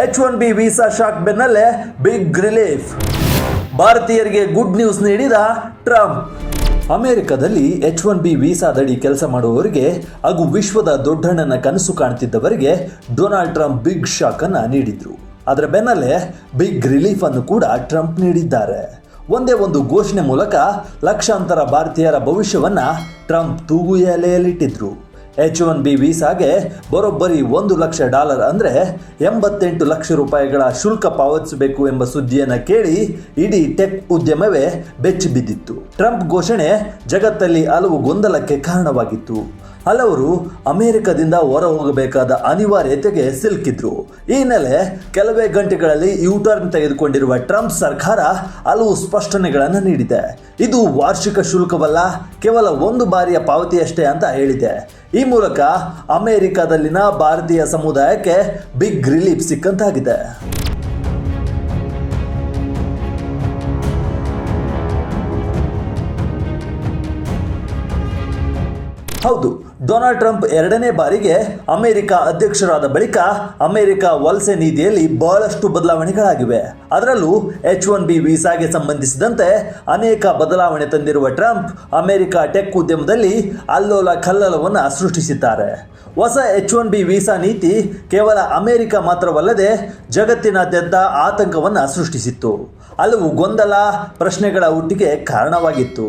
H one B visa shock ಬೆನ್ನಲ್ಲೇ big relief ಭಾರತೀಯರಿಗೆ good news ನೀಡಿದ ಟ್ರಂಪ್. ಅಮೆರಿಕದಲ್ಲಿ ಎಚ್ ಒನ್ ಬಿ ವೀಸಾದಡಿ ಕೆಲಸ ಮಾಡುವವರಿಗೆ ಹಾಗೂ ವಿಶ್ವದ ದೊಡ್ಡಣ್ಣನ ಕನಸು ಕಾಣ್ತಿದ್ದವರಿಗೆ ಡೊನಾಲ್ಡ್ ಟ್ರಂಪ್ ಬಿಗ್ ಶಾಕ್ ಅನ್ನು ನೀಡಿದ್ರು. ಅದರ ಬೆನ್ನಲ್ಲೇ ಬಿಗ್ ರಿಲೀಫ್ ಅನ್ನು ಕೂಡ ಟ್ರಂಪ್ ನೀಡಿದ್ದಾರೆ. ಒಂದೇ ಒಂದು ಘೋಷಣೆ ಮೂಲಕ ಲಕ್ಷಾಂತರ ಭಾರತೀಯರ ಭವಿಷ್ಯವನ್ನು ಟ್ರಂಪ್ ತೂಗು ಎಲೆಯಲ್ಲಿಟ್ಟಿದ್ರು. ಎಚ್ ಒನ್ ಬಿ ವೀಸಾಗೆ ಬರೋಬ್ಬರಿ ಒಂದು ಲಕ್ಷ ಡಾಲರ್ ಅಂದರೆ ಎಂಬತ್ತೆಂಟು ಲಕ್ಷ ರೂಪಾಯಿಗಳ ಶುಲ್ಕ ಪಾವತಿಸಬೇಕು ಎಂಬ ಸುದ್ದಿಯನ್ನು ಕೇಳಿ ಇಡೀ ಟೆಕ್ ಉದ್ಯಮವೇ ಬೆಚ್ಚಿ ಬಿದ್ದಿತ್ತು. ಟ್ರಂಪ್ ಘೋಷಣೆ ಜಗತ್ತಲ್ಲಿ ಹಲವು ಗೊಂದಲಕ್ಕೆ ಕಾರಣವಾಗಿತ್ತು. ಹಲವರು ಅಮೆರಿಕದಿಂದ ಹೊರ ಹೋಗಬೇಕಾದ ಅನಿವಾರ್ಯತೆಗೆ ಸಿಲುಕಿದ್ರು. ಈ ನೆಲೆ ಕೆಲವೇ ಗಂಟೆಗಳಲ್ಲಿ ಯೂಟರ್ನ್ ತೆಗೆದುಕೊಂಡಿರುವ ಟ್ರಂಪ್ ಸರ್ಕಾರ ಹಲವು ಸ್ಪಷ್ಟನೆಗಳನ್ನು ನೀಡಿದೆ. ಇದು ವಾರ್ಷಿಕ ಶುಲ್ಕವಲ್ಲ, ಕೇವಲ ಒಂದು ಬಾರಿಯ ಪಾವತಿಯಷ್ಟೇ ಅಂತ ಹೇಳಿದೆ. ಈ ಮೂಲಕ ಅಮೆರಿಕದಲ್ಲಿನ ಭಾರತೀಯ ಸಮುದಾಯಕ್ಕೆ ಬಿಗ್ ರಿಲೀಫ್ ಸಿಕ್ಕಂತಾಗಿದೆ. ಹೌದು, ಡೊನಾಲ್ಡ್ ಟ್ರಂಪ್ ಎರಡನೇ ಬಾರಿಗೆ ಅಮೆರಿಕ ಅಧ್ಯಕ್ಷರಾದ ಬಳಿಕ ಅಮೆರಿಕ ವಲಸೆ ನೀತಿಯಲ್ಲಿ ಬಹಳಷ್ಟು ಬದಲಾವಣೆಗಳಾಗಿವೆ. ಅದರಲ್ಲೂ ಎಚ್ ಒನ್ ಬಿ ವೀಸಾಗೆ ಸಂಬಂಧಿಸಿದಂತೆ ಅನೇಕ ಬದಲಾವಣೆ ತಂದಿರುವ ಟ್ರಂಪ್ ಅಮೆರಿಕ ಟೆಕ್ ಉದ್ಯಮದಲ್ಲಿ ಅಲ್ಲೋಲ ಕಲ್ಲಲವನ್ನು ಸೃಷ್ಟಿಸಿದ್ದಾರೆ. ಹೊಸ ಎಚ್ ಒನ್ ಬಿ ವೀಸಾ ನೀತಿ ಕೇವಲ ಅಮೆರಿಕ ಮಾತ್ರವಲ್ಲದೆ ಜಗತ್ತಿನಾದ್ಯಂತ ಆತಂಕವನ್ನು ಸೃಷ್ಟಿಸಿತ್ತು. ಹಲವು ಗೊಂದಲ ಪ್ರಶ್ನೆಗಳ ಹುಟ್ಟಿಗೆ ಕಾರಣವಾಗಿತ್ತು.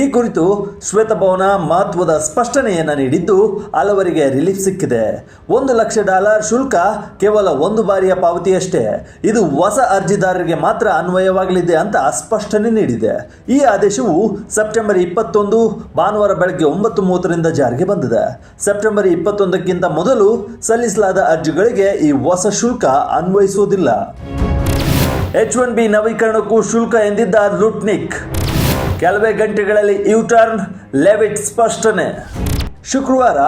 ಈ ಕುರಿತು ಶ್ವೇತಭವನ ಮಹತ್ವದ ಸ್ಪಷ್ಟನೆಯನ್ನು ನೀಡಿದ್ದು ಹಲವರಿಗೆ ರಿಲೀಫ್ ಸಿಕ್ಕಿದೆ. ಒಂದು ಲಕ್ಷ ಡಾಲರ್ ಶುಲ್ಕ ಕೇವಲ ಒಂದು ಬಾರಿಯ ಪಾವತಿಯಷ್ಟೇ. ಇದು ಹೊಸ ಅರ್ಜಿದಾರರಿಗೆ ಮಾತ್ರ ಅನ್ವಯವಾಗಲಿದೆ ಅಂತ ಸ್ಪಷ್ಟನೆ ನೀಡಿದೆ. ಈ ಆದೇಶವು ಸೆಪ್ಟೆಂಬರ್ ಇಪ್ಪತ್ತೊಂದು, ಭಾನುವಾರ ಬೆಳಗ್ಗೆ ಒಂಬತ್ತು ಮೂವತ್ತರಿಂದ ಜಾರಿಗೆ ಬಂದಿದೆ. ಸೆಪ್ಟೆಂಬರ್ ಇಪ್ಪತ್ತೊಂದಕ್ಕಿಂತ ಮೊದಲು ಸಲ್ಲಿಸಲಾದ ಅರ್ಜಿಗಳಿಗೆ ಈ ಹೊಸ ಶುಲ್ಕ ಅನ್ವಯಿಸುವುದಿಲ್ಲ. ಎಚ್ ಒನ್ ಬಿ ನವೀಕರಣಕ್ಕೂ ಶುಲ್ಕ ಎಂದಿದ್ದ ಲುಟ್ನಿಕ್. ಕೆಲವೇ ಗಂಟೆಗಳಲ್ಲಿ ಯೂಟರ್ನ್ ಲೆವಿಟ್ ಸ್ಪಷ್ಟನೆ. ಶುಕ್ರವಾರ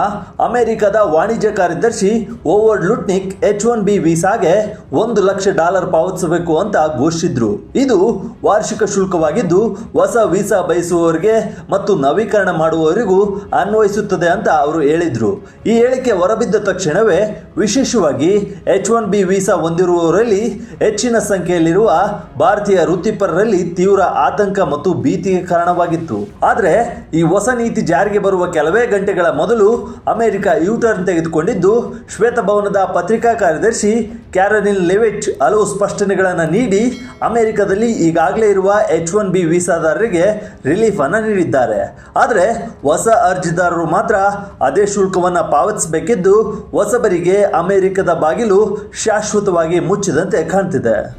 ಅಮೆರಿಕದ ವಾಣಿಜ್ಯ ಕಾರ್ಯದರ್ಶಿ Howard Lutnick H one B ವೀಸಾಗೆ ಒಂದು ಲಕ್ಷ ಡಾಲರ್ ಪಾವತಿಸಬೇಕು ಅಂತ ಘೋಷಿಸಿದ್ರು. ಇದು ವಾರ್ಷಿಕ ಶುಲ್ಕವಾಗಿದ್ದು ಹೊಸ ವೀಸಾ ಬಯಸುವವರಿಗೆ ಮತ್ತು ನವೀಕರಣ ಮಾಡುವವರಿಗೂ ಅನ್ವಯಿಸುತ್ತದೆ ಅಂತ ಅವರು ಹೇಳಿದ್ರು. ಈ ಹೇಳಿಕೆ ಹೊರಬಿದ್ದ ತಕ್ಷಣವೇ ವಿಶೇಷವಾಗಿ ಎಚ್ ಒನ್ ಬಿ ವೀಸಾ ಹೊಂದಿರುವವರಲ್ಲಿ ಹೆಚ್ಚಿನ ಸಂಖ್ಯೆಯಲ್ಲಿರುವ ಭಾರತೀಯ ವೃತ್ತಿಪರರಲ್ಲಿ ತೀವ್ರ ಆತಂಕ ಮತ್ತು ಭೀತಿಗೆ ಕಾರಣವಾಗಿತ್ತು. ಆದರೆ ಈ ಹೊಸ ನೀತಿ ಜಾರಿಗೆ ಬರುವ ಕೆಲವೇ ಗಂಟೆಗಳ ಮೊದಲು ಅಮೆರಿಕ ಯೂಟರ್ನ್ ತೆಗೆದುಕೊಂಡಿದ್ದು ಶ್ವೇತಭವನದ ಪತ್ರಿಕಾ ಕಾರ್ಯದರ್ಶಿ ಕ್ಯಾರನಿಲ್ ಲೆವೆಚ್ ಹಲವು ಸ್ಪಷ್ಟನೆಗಳನ್ನು ನೀಡಿ, ಅಮೆರಿಕದಲ್ಲಿ ಈಗಾಗಲೇ ಇರುವ ಎಚ್ ಒನ್ ಬಿ ವೀಸಾದಾರರಿಗೆ ರಿಲೀಫ್ ಅನ್ನು ನೀಡಿದ್ದಾರೆ. ಆದರೆ, ಹೊಸ ಅರ್ಜಿದಾರರು ಮಾತ್ರ ಅದೇ ಶುಲ್ಕವನ್ನು ಪಾವತಿಸಬೇಕಿದ್ದು ಹೊಸಬರಿಗೆ ಅಮೆರಿಕದ ಬಾಗಿಲು ಶಾಶ್ವತವಾಗಿ ಮುಚ್ಚಿದಂತೆ ಕಾಣ್ತಿದೆ.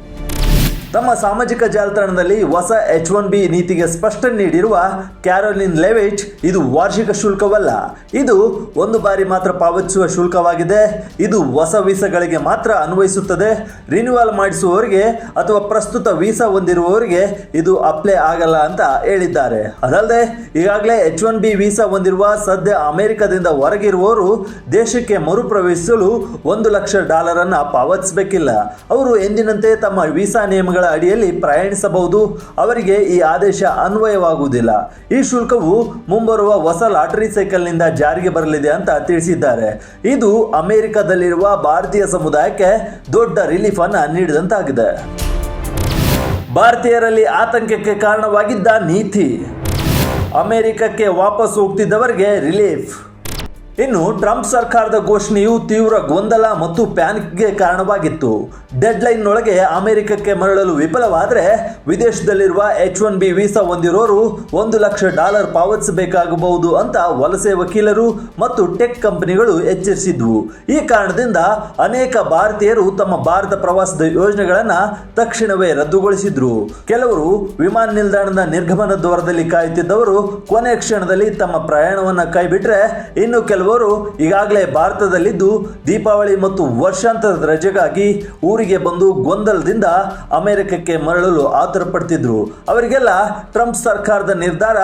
ತಮ್ಮ ಸಾಮಾಜಿಕ ಜಾಲತಾಣದಲ್ಲಿ ಹೊಸ ಎಚ್ ಒನ್ ಬಿ ನೀತಿಗೆ ಸ್ಪಷ್ಟನೆ ನೀಡಿರುವ ಕ್ಯಾರೋಲಿನ್ ಲೆವಿಟ್ ಇದು ವಾರ್ಷಿಕ ಶುಲ್ಕವಲ್ಲ. ಇದು ಒಂದು ಬಾರಿ ಮಾತ್ರ ಪಾವತಿಸುವ ಶುಲ್ಕವಾಗಿದೆ. ಇದು ಹೊಸ ವೀಸಾಗಳಿಗೆ ಮಾತ್ರ ಅನ್ವಯಿಸುತ್ತದೆ. ರಿನ್ಯೂವಲ್ ಮಾಡಿಸುವವರಿಗೆ ಅಥವಾ ಪ್ರಸ್ತುತ ವೀಸಾ ಹೊಂದಿರುವವರಿಗೆ ಇದು ಅಪ್ಲೈ ಆಗಲ್ಲ ಅಂತ ಹೇಳಿದ್ದಾರೆ. ಅದಲ್ಲದೆ, ಈಗಾಗಲೇ ಎಚ್ ಒನ್ ಬಿ ವೀಸಾ ಹೊಂದಿರುವ ಸದ್ಯ ಅಮೆರಿಕದಿಂದ ಹೊರಗಿರುವವರು ದೇಶಕ್ಕೆ ಮರುಪ್ರವೇಶಿಸಲು ಒಂದು ಲಕ್ಷ ಡಾಲರ್ ಅನ್ನ ಪಾವತಿಸಬೇಕಿಲ್ಲ. ಅವರು ಎಂದಿನಂತೆ ತಮ್ಮ ವೀಸಾ ನಿಯಮಗಳ ಅಡಿಯಲ್ಲಿ ಪ್ರಯಾಣಿಸಬಹುದು. ಅವರಿಗೆ ಈ ಆದೇಶ ಅನ್ವಯವಾಗುವುದಿಲ್ಲ. ಈ ಶುಲ್ಕವು ಮುಂಬರುವ ಹೊಸ ಲಾಟರಿ ಸೈಕಲ್ನಿಂದ ಜಾರಿಗೆ ಬರಲಿದೆ ಅಂತ ತಿಳಿಸಿದ್ದಾರೆ. ಇದು ಅಮೆರಿಕದಲ್ಲಿರುವ ಭಾರತೀಯ ಸಮುದಾಯಕ್ಕೆ ದೊಡ್ಡ ರಿಲೀಫ್ ಅನ್ನು ನೀಡಿದಂತಾಗಿದೆ. ಭಾರತೀಯರಲ್ಲಿ ಆತಂಕಕ್ಕೆ ಕಾರಣವಾಗಿದ್ದ ನೀತಿ. ಅಮೆರಿಕಕ್ಕೆ ವಾಪಸ್ ಹೋಗ್ತಿದ್ದವರಿಗೆ ರಿಲೀಫ್ ಇನ್ನು ಟ್ರಂಪ್ ಸರ್ಕಾರದ ಘೋಷಣೆಯು ತೀವ್ರ ಗೊಂದಲ ಮತ್ತು ಪ್ಯಾನಿಕ್ಗೆ ಕಾರಣವಾಗಿತ್ತು. ಡೆಡ್ಲೈನ್ನೊಳಗೆ ಅಮೆರಿಕಕ್ಕೆ ಮರಳಲು ವಿಫಲವಾದರೆ ವಿದೇಶದಲ್ಲಿರುವ ಎಚ್ ಒನ್ ಬಿ ವೀಸಾ ಹೊಂದಿರೋರು ಒಂದು ಲಕ್ಷ ಡಾಲರ್ ಪಾವತಿಸಬೇಕಾಗಬಹುದು ಅಂತ ವಲಸೆ ವಕೀಲರು ಮತ್ತು ಟೆಕ್ ಕಂಪನಿಗಳು ಎಚ್ಚರಿಸಿದ್ವು ಈ ಕಾರಣದಿಂದ ಅನೇಕ ಭಾರತೀಯರು ತಮ್ಮ ಭಾರತ ಪ್ರವಾಸದ ಯೋಜನೆಗಳನ್ನು ತಕ್ಷಣವೇ ರದ್ದುಗೊಳಿಸಿದ್ರು. ಕೆಲವರು ವಿಮಾನ ನಿಲ್ದಾಣದ ನಿರ್ಗಮನ ದ್ವಾರದಲ್ಲಿ ಕಾಯುತ್ತಿದ್ದವರು ಕೊನೆ ಕ್ಷಣದಲ್ಲಿ ತಮ್ಮ ಪ್ರಯಾಣವನ್ನು ಕೈಬಿಟ್ರೆ ಇನ್ನು ಕೆಲವರು ಈಗಾಗಲೇ ಭಾರತದಲ್ಲಿದ್ದು ದೀಪಾವಳಿ ಮತ್ತು ವರ್ಷಾಂತರದ ರಜೆಗಾಗಿ ಊರಿಗೆ ಬಂದು ಗೊಂದಲದಿಂದ ಅಮೆರಿಕಕ್ಕೆ ಮರಳಲು ಆತುರ ಪಡ್ತಿದ್ರು ಅವರಿಗೆಲ್ಲ ಟ್ರಂಪ್ ಸರ್ಕಾರದ ನಿರ್ಧಾರ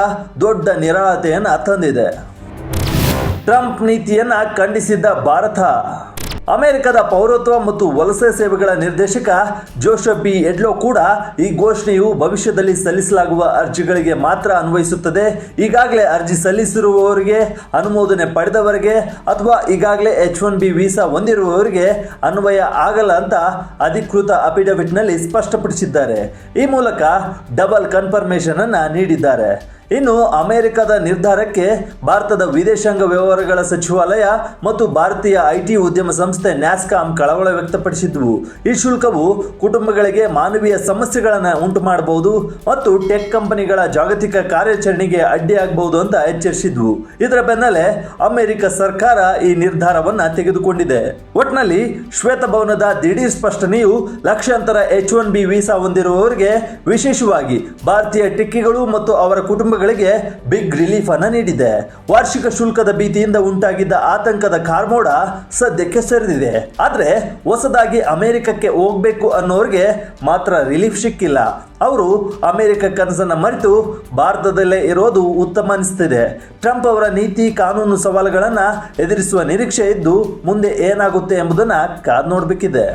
ದೊಡ್ಡ ನಿರಾಳತೆಯನ್ನು ತಂದಿದೆ. ಟ್ರಂಪ್ ನೀತಿಯನ್ನು ಖಂಡಿಸಿದ್ದ ಭಾರತ. ಅಮೆರಿಕದ ಪೌರತ್ವ ಮತ್ತು ವಲಸೆ ಸೇವೆಗಳ ನಿರ್ದೇಶಕ ಜೋಸೆಫ್ ಬಿ. ಎಡ್ಲೋ ಕೂಡ ಈ ಘೋಷಣೆಯು ಭವಿಷ್ಯದಲ್ಲಿ ಸಲ್ಲಿಸಲಾಗುವ ಅರ್ಜಿಗಳಿಗೆ ಮಾತ್ರ ಅನ್ವಯಿಸುತ್ತದೆ. ಈಗಾಗಲೇ ಅರ್ಜಿ ಸಲ್ಲಿಸಿರುವವರಿಗೆ ಅನುಮೋದನೆ ಪಡೆದವರಿಗೆ ಅಥವಾ ಈಗಾಗಲೇ ಎಚ್ ಒನ್ ಬಿ ವೀಸಾ ಹೊಂದಿರುವವರಿಗೆ ಅನ್ವಯ ಆಗಲ್ಲ ಅಂತ ಅಧಿಕೃತ ಅಫಿಡವಿಟ್ನಲ್ಲಿ ಸ್ಪಷ್ಟಪಡಿಸಿದ್ದಾರೆ. ಈ ಮೂಲಕ ಡಬಲ್ ಕನ್ಫರ್ಮೇಷನ್ ಅನ್ನು ನೀಡಿದ್ದಾರೆ. ಇನ್ನು ಅಮೆರಿಕದ ನಿರ್ಧಾರಕ್ಕೆ ಭಾರತದ ವಿದೇಶಾಂಗ ವ್ಯವಹಾರಗಳ ಸಚಿವಾಲಯ ಮತ್ತು ಭಾರತೀಯ ಐಟಿ ಉದ್ಯಮ ಸಂಸ್ಥೆ ನ್ಯಾಸ್ಕಾಂ ಕಳವಳ ವ್ಯಕ್ತಪಡಿಸಿದ್ವು. ಈ ಶುಲ್ಕವು ಕುಟುಂಬಗಳಿಗೆ ಮಾನವೀಯ ಸಮಸ್ಯೆಗಳನ್ನು ಉಂಟು ಮಾಡಬಹುದು ಮತ್ತು ಟೆಕ್ ಕಂಪನಿಗಳ ಜಾಗತಿಕ ಕಾರ್ಯಾಚರಣೆಗೆ ಅಡ್ಡಿಯಾಗಬಹುದು ಅಂತ ಎಚ್ಚರಿಸಿದ್ವು. ಇದರ ಬೆನ್ನಲ್ಲೇ ಅಮೆರಿಕ ಸರ್ಕಾರ ಈ ನಿರ್ಧಾರವನ್ನು ತೆಗೆದುಕೊಂಡಿದೆ. ಒಟ್ನಲ್ಲಿ ಶ್ವೇತಭವನದ ದಿಢೀರ್ ಸ್ಪಷ್ಟನೆಯು ಲಕ್ಷಾಂತರ ಎಚ್ ಒನ್ ಬಿ ವೀಸಾ ಹೊಂದಿರುವವರಿಗೆ ವಿಶೇಷವಾಗಿ ಭಾರತೀಯ ಟಿಕ್ಕಿಗಳು ಮತ್ತು ಅವರ ಕುಟುಂಬಗಳಿಗೆ ಬಿಗ್ ರಿಲೀಫ್ ಅನ್ನು ನೀಡಿದೆ. ವಾರ್ಷಿಕ ಶುಲ್ಕದ ಭೀತಿಯಿಂದ ಉಂಟಾಗಿದ್ದ ಆತಂಕದ ಕಾರ್ಮೋಡ ಸದ್ಯಕ್ಕೆ ಸರಿದಿದೆ. ಆದರೆ ಹೊಸದಾಗಿ ಅಮೆರಿಕಕ್ಕೆ ಹೋಗ್ಬೇಕು ಅನ್ನೋರಿಗೆ ಮಾತ್ರ ರಿಲೀಫ್ ಸಿಕ್ಕಿಲ್ಲ. ಅವರು ಅಮೆರಿಕ ಕನಸನ್ನು ಮರೆತು ಭಾರತದಲ್ಲೇ ಇರೋದು ಉತ್ತಮ ಅನಿಸ್ತಿದೆ. ಟ್ರಂಪ್ ಅವರ ನೀತಿ, ಕಾನೂನು ಸವಾಲುಗಳನ್ನ ಎದುರಿಸುವ ನಿರೀಕ್ಷೆ ಇದ್ದು ಮುಂದೆ ಏನಾಗುತ್ತೆ ಎಂಬುದನ್ನ ಕಾದು ನೋಡಬೇಕಿದೆ.